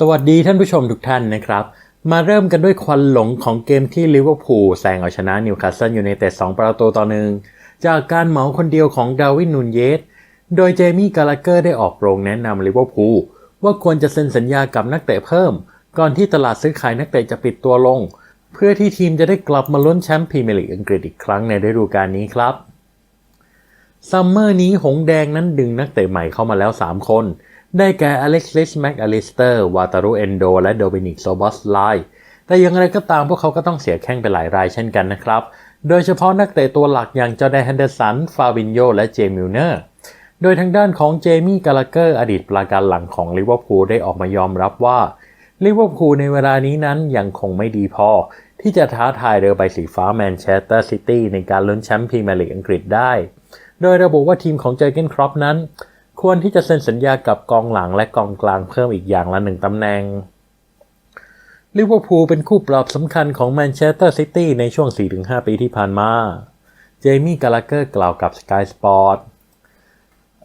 สวัสดีท่านผู้ชมทุกท่านนะครับ มาเริ่มกันด้วยควันหลงของเกมที่ลิเวอร์พูลแซงเอาชนะนิวคาสเซิลยูไนเต็ด2ประตูต่อหนึ่งจากการเหมาคนเดียวของดาวินนูนเยส โดยเจมี่กาลาเกอร์ได้ออกโรงแนะนำลิเวอร์พูลว่าควรจะเซ็นสัญญากับนักเตะเพิ่ม ก่อนที่ตลาดซื้อขายนักเตะจะปิดตัวลง เพื่อที่ทีมจะได้กลับมาลุ้นแชมป์พรีเมียร์ลีกอังกฤษอีกครั้งในฤดูกาลนี้ครับซัมเมอร์นี้หงแดงนั้นดึงนักเตะใหม่เข้ามาแล้ว 3 คน ได้แก่อเล็กซิสแม็กอลิสเตอร์วาตารุเอนโดและโดมินิกโซบอสไลแต่อย่างไรก็ตามพวกเขาก็ต้องเสียแข้งไปหลายรายเช่นกันนะครับ โดยเฉพาะนักเตะตัวหลักอย่างจอแดนแฮนเดอร์สัน ฟาบินโยและเจมิลเนอร์ โดยทางด้านของเจมี่กาลาเกอร์อดีตปราการหลังของลิเวอร์พูลได้ออกมายอมรับว่าลิเวอร์พูลในเวลานี้นั้นยังคงไม่ดีพอ ที่จะท้าทายเรือใบสีฟ้าแมนเชสเตอร์ซิตี้ในการลุ้นแชมป์พรีเมียร์ลีกอังกฤษได้ โดยระบุว่าทีมของเจอร์เกนครอปนั้น ควรที่จะเซ็นสัญญากับกองหลังและกองกลางเพิ่มอีกอย่างละหนึ่งตำแหน่งลิเวอร์พูลเป็นคู่ปรับสำคัญของแมนเชสเตอร์ซิตี้ในช่วง 4-5 ปีที่ผ่านมา เจมี่กาลาเกอร์กล่าวกับ Sky Sport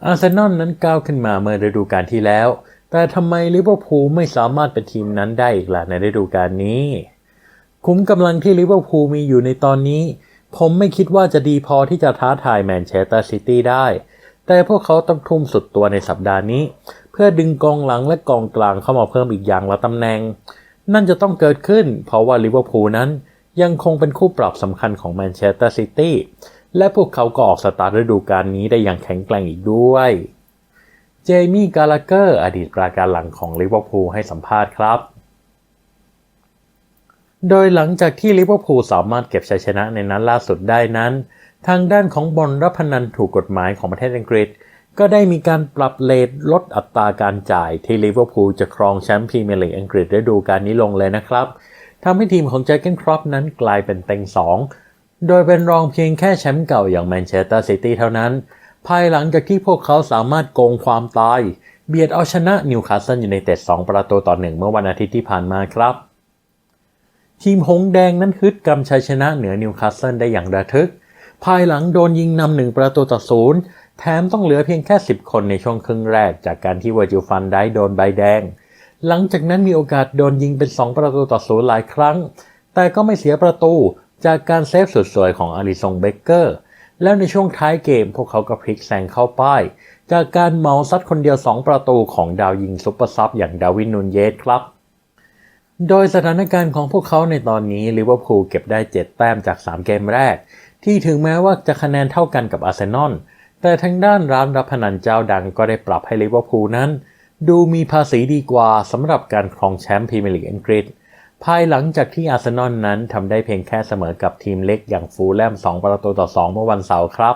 อาร์เซนอลนั้นก้าวขึ้นมาเมื่อฤดูกาลที่แล้ว แต่ทำไมลิเวอร์พูลไม่สามารถเป็นทีมนั้นได้อีกล่ะในฤดูกาลนี้ คุ้มกำลังที่ลิเวอร์พูลมีอยู่ในตอนนี้ ผมไม่คิดว่าจะดีพอที่จะท้าทายแมนเชสเตอร์ซิตี้ได้ แต่พวกเขาต้องทุ่มสุดตัวในสัปดาห์นี้ เพื่อดึงกองหลังและกองกลางเข้ามาเพิ่มอีกอย่างละตำแหน่ง นั่นจะต้องเกิดขึ้น เพราะว่าลิเวอร์พูลนั้นยังคงเป็นคู่ปรับสำคัญของแมนเชสเตอร์ซิตี้และพวกเขาก็ออกสตาร์ทฤดูกาลนี้ได้อย่างแข็งแกร่งอีกด้วย เจมี่กาลาเกอร์อดีตปราการหลังของลิเวอร์พูลให้สัมภาษณ์ครับ โดยหลังจากที่ลิเวอร์พูลสามารถเก็บชัยชนะในนัดล่าสุดได้นั้น ทางด้านของบอลรับพนันถูกกฎหมายของประเทศอังกฤษ ก็ได้มีการปรับเลทลดอัตราการจ่ายที่ลิเวอร์พูลจะครองแชมป์พรีเมียร์ลีกอังกฤษฤดูกาลนี้ลงเลยนะครับทำให้ทีมของเจอร์เกนครอปนั้นกลายเป็นเต็งสองโดยเป็นรองเพียงแค่แชมป์เก่าอย่างแมนเชสเตอร์ซิตี้เท่านั้น ภายหลังจากที่พวกเขาสามารถโกงความตาย เบียดเอาชนะนิวคาสเซิลยูไนเต็ด2ประตูต่อหนึ่งเมื่อวันอาทิตย์ที่ผ่านมาครับทีมหงแดงนั้นฮึดกำชัยชนะเหนือนิวคาสเซิลได้อย่างระทึก ภายหลังโดนยิงนำหนึ่งประตูต่อศูนย์แถมต้องเหลือเพียงแค่ 10 คนในช่วงครึ่งแรกจากการที่เวอร์จิลฟันได้โดนใบแดง หลังจากนั้นมีโอกาสโดนยิงเป็น 2 ประตูต่อศูนย์หลายครั้ง แต่ก็ไม่เสียประตูจากการเซฟสุดสวยของอาริซงเบเกอร์ แล้วในช่วงท้ายเกมพวกเขาก็พลิกแซงเข้าป้าย จากการเมาซัดคนเดียว 2 ประตูของดาวยิงซุปเปอร์ซับอย่างดาวินนูนเยสครับโดยสถานการณ์ของพวกเขาในตอนนี้ลิเวอร์พูลเก็บได้ 7 แต้มจาก 3 เกมแรก ที่ถึงแม้ว่าจะคะแนนเท่ากันกับอาร์เซนอลแต่ทางด้านร้านรับพนันเจ้าดังก็ได้ปรับให้ลิเวอร์พูลนั้น ดูมีภาษีดีกว่าสำหรับการครองแชมป์พรีเมียร์ลีกอังกฤษ ภายหลังจากที่อาร์เซนอลนั้นทำได้เพียงแค่เสมอกับทีมเล็กอย่างฟูลแลม 2 ประตูต่อ 2 เมื่อวันเสาร์ครับ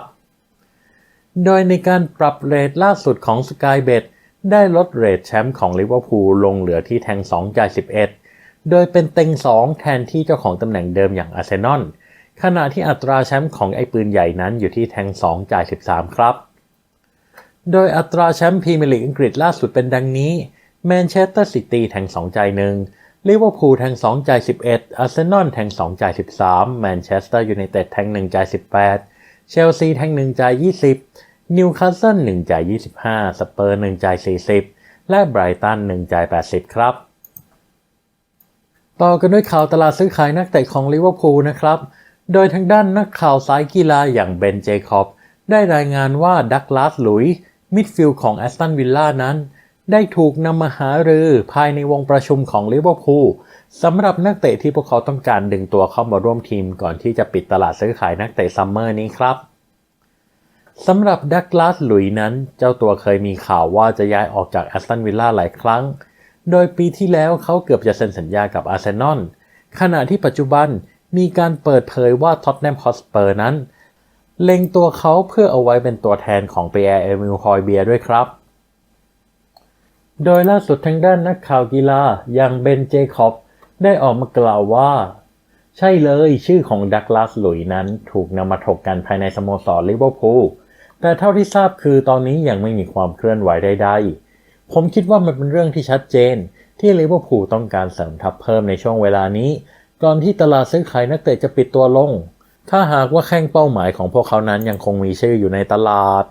โดยในการปรับเรทล่าสุดของ Sky Bet ได้ลดเรทแชมป์ของลิเวอร์พูลลงเหลือที่แทง2จ่าย11 โดยเป็นเต็ง 2 แทนที่เจ้าของตำแหน่งเดิมอย่างอาร์เซนอล ขณะที่อัตราแชมป์ของไอ้ปืนใหญ่นั้นอยู่ที่แทง 2 จ่าย 13 ครับ โดยอัตราแชมป์พรีเมียร์ลีกอังกฤษล่าสุดเป็นดังนี้ แมนเชสเตอร์ซิตี้แทง 2 จ่าย1ลิเวอร์พูลแทง 2 จ่าย 11 อาร์เซนอลแทง 2 จ่าย 13 แมนเชสเตอร์ยูไนเต็ดแทง 1 จ่าย 18 เชลซีแทง 1 จ่าย 20 นิวคาสเซิล1จ่าย 25 สเปอร์ 1 จ่าย 40 และไบรตัน 1 จ่าย 80 ครับ ต่อกันด้วยข่าวตลาดซื้อขายนักเตะของลิเวอร์พูลนะครับ โดยทางด้านนักข่าวสายกีฬาอย่างเบนเจคอบ ได้รายงานว่าดักลาสหลุยมิดฟิลด์ของแอสตันวิลล่านั้น ได้ถูกนำมาหารือภายในวงประชุมของลิเวอร์พูลสำหรับนักเตะที่พวกเขาต้องการดึงตัวเข้ามาร่วมทีมก่อนที่จะปิดตลาดซื้อขายนักเตะซัมเมอร์นี้ครับสำหรับดักลาสหลุยนั้น เจ้าตัวเคยมีข่าวว่าจะย้ายออกจากแอสตันวิลล่าหลายครั้ง โดยปีที่แล้วเขาเกือบจะเซ็นสัญญากับอาร์เซนอลขณะที่ปัจจุบัน มีการเปิดเผยว่าท็อตแนมฮอสเปอร์นั้น เล็งตัวเขาเพื่อเอาไว้เป็นตัวแทนของเปียร์เอมิลฮอยเบียด้วยครับ โดยล่าสุดทางด้านนักข่าวกีฬาอย่างเบนเจคอบได้ออกมากล่าวว่า ใช่เลยชื่อของดักลาสหลุยนั้นถูกนำมาถกกันภายในสโมสรลิเวอร์พูลแต่เท่าที่ทราบคือตอนนี้ยังไม่มีความเคลื่อนไหวใดๆผมคิดว่ามันเป็นเรื่องที่ชัดเจนที่ลิเวอร์พูลต้องการเสริมทัพเพิ่มในช่วงเวลานี้ ก่อนที่ตลาดซื้อขายนักเตะจะปิดตัวลง ถ้าหากว่าแข้งเป้าหมายของพวกเขานั้นยังคงมีชื่ออยู่ในตลาด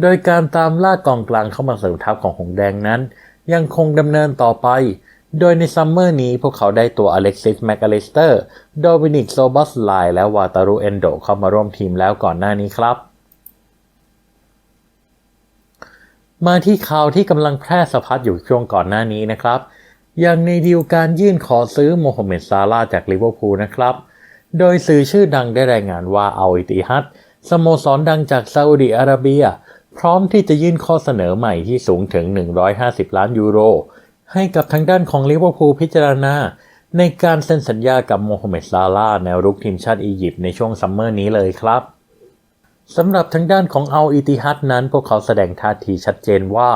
โดยการตามล่ากองกลางเข้ามาเสริมทัพของหงแดงนั้น ยังคงดำเนินต่อไป โดยในซัมเมอร์นี้พวกเขาได้ตัวอเล็กซิสแมคอลิสเตอร์ โดมินิกโซบัสไลและวาตารุเอนโดเข้ามาร่วมทีมแล้วก่อนหน้านี้ครับมาที่ข่าวที่กำลังแพร่สะพัดอยู่ช่วงก่อนหน้านี้นะครับ อย่างในดีลการยื่นขอซื้อโมฮัมเหม็ดซาลาจากลิเวอร์พูลนะครับ โดยสื่อชื่อดังได้รายงานว่าอัลอิติฮัดสโมสรดังจากซาอุดิอาระเบีย พร้อมที่จะยื่นข้อเสนอใหม่ที่สูงถึง 150 ล้านยูโร ให้กับทางด้านของลิเวอร์พูลพิจารณา ในการเซ็นสัญญากับโมฮัมเหม็ดซาลาแนวรุกทีมชาติอียิปต์ในช่วงซัมเมอร์นี้เลยครับสำหรับทางด้านของอัลอิติฮัดนั้นพวกเขาแสดงท่าทีชัดเจนว่า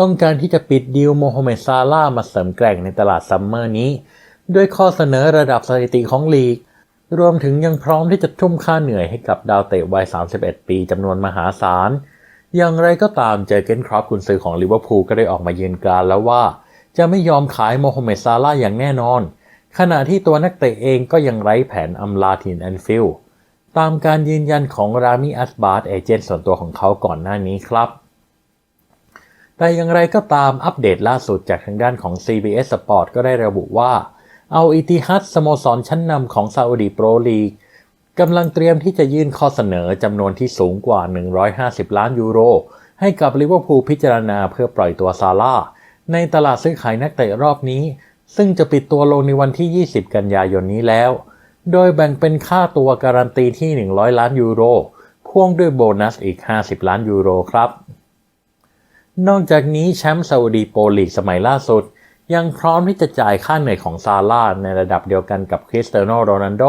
ต้องการที่จะปิดดีลโมฮัมเหม็ดซาลามาเสริมแกร่งในตลาดซัมเมอร์นี้ ด้วยข้อเสนอระดับสถิติของลีก รวมถึงยังพร้อมที่จะทุ่มค่าเหนื่อยให้กับดาวเตะวัย 31 ปีจำนวนมหาศาล อย่างไรก็ตามเจอเกนครอปกุนซือของลิเวอร์พูลก็ได้ออกมายืนกรานแล้วว่า จะไม่ยอมขายโมฮัมเหม็ดซาลาอย่างแน่นอน ขณะที่ตัวนักเตะเองก็ยังไร้แผนอำลาทีนแอนฟิลด์ตามการยืนยันของรามิอัสบาร์เอเจนต์ส่วนตัวของเขาก่อนหน้านี้ครับ แต่อย่างไรก็ตามอัปเดตล่าสุดจากทางด้านของ CBS Sport ก็ได้ระบุว่าเอาอิติฮัดสโมสรชั้นนำของซาอุดีโปรลีกกำลังเตรียมที่จะยื่นข้อเสนอจำนวนที่สูงกว่า 150 ล้านยูโร ให้กับลิเวอร์พูลพิจารณาเพื่อปล่อยตัวซาร่าในตลาดซื้อขายนักเตะรอบนี้ ซึ่งจะปิดตัวลงในวันที่ 20 กันยายนนี้แล้ว โดยแบ่งเป็นค่าตัวการันตีที่ 100 ล้านยูโรพ่วงด้วยโบนัสอีก 50 ล้านยูโรครับ นอกจากนี้แชมป์ซาอุดีโปรลีกสมัยล่าสุด ยังพร้อมที่จะจ่ายค่าเหนื่อยของซาร่าในระดับเดียวกันกับคริสเตียโนโรนัลโด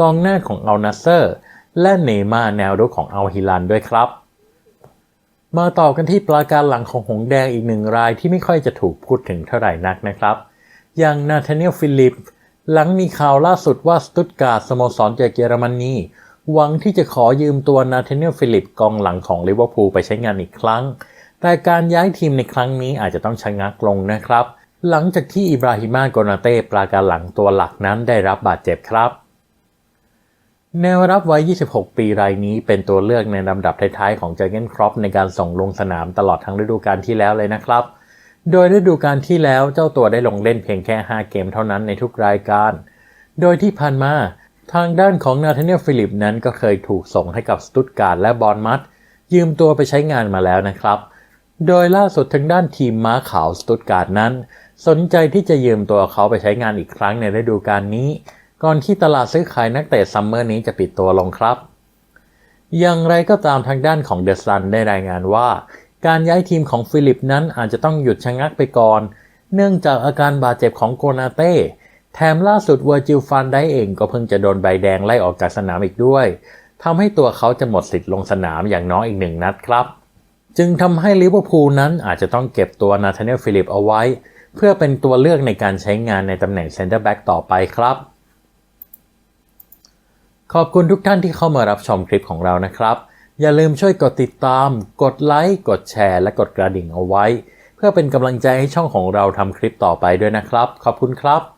กองหน้าของอัลนัสเซอร์ และเนย์มาแนวรุกของอัลฮิลันด้วยครับ มาต่อกันที่ปราการหลังของหงแดงอีกหนึ่งรายที่ไม่ค่อยจะถูกพูดถึงเท่าไหร่นักนะครับ อย่างนาธาเนียลฟิลิป หลังมีข่าวล่าสุดว่าสตุตการ์ดสโมสรจากเยอรมนีหวังที่จะขอยืมตัวนาธาเนียลฟิลิปกองหลังของลิเวอร์พูลไปใช้งานอีกครั้ง แต่การย้ายทีมในครั้งนี้อาจจะต้องชะงักลงนะครับ หลังจากที่อิบราฮิมาโกนาเต้ปราการหลังตัวหลักนั้นได้รับบาดเจ็บครับ แนวรับวัย 26 ปีรายนี้เป็นตัวเลือกในลำดับท้ายๆของเจอร์เกนครอปในการส่งลงสนามตลอดทั้งฤดูกาลที่แล้วเลยนะครับ โดยฤดูกาลที่แล้วเจ้าตัวได้ลงเล่นเพียงแค่ 5 เกมเท่านั้นในทุกรายการ โดยที่ผ่านมาทางด้านของนาธาเนียลฟิลิปนั้นก็เคยถูกส่งให้กับสตุตการ์ดและบอนมัตยืมตัวไปใช้งานมาแล้วนะครับ โดยล่าสุดทางด้านทีมม้าขาวสตุตการ์ดนั้น สนใจที่จะยืมตัวเขาไปใช้งานอีกครั้งในฤดูกาลนี้ ก่อนที่ตลาดซื้อขายนักเตะซัมเมอร์นี้จะปิดตัวลงครับ อย่างไรก็ตามทางด้านของเดอะซันได้รายงานว่า การย้ายทีมของฟิลิปนั้นอาจจะต้องหยุดชะงักไปก่อน เนื่องจากอาการบาดเจ็บของโกนาเต้แถมล่าสุดเวอร์จิลฟันได้เองก็เพิ่งจะโดนใบแดงไล่ออกจากสนามอีกด้วยทำให้ตัวเขาจะหมดสิทธิ์ลงสนามอย่างน้อยอีกหนึ่งนัดครับ จึงทำให้ลิเวอร์พูลนั้นอาจจะต้องเก็บตัวนาธานียลฟิลิปเอาไว้ เพื่อเป็นตัวเลือกในการใช้งานในตำแหน่งเซนเตอร์แบ็กต่อไปครับ ขอบคุณทุกท่านที่เข้ามารับชมคลิปของเรานะครับ อย่าลืมช่วยกดติดตาม กดไลค์ กดแชร์ และกดกระดิ่งเอาไว้ เพื่อเป็นกำลังใจให้ช่องของเราทำคลิปต่อไปด้วยนะครับ ขอบคุณครับ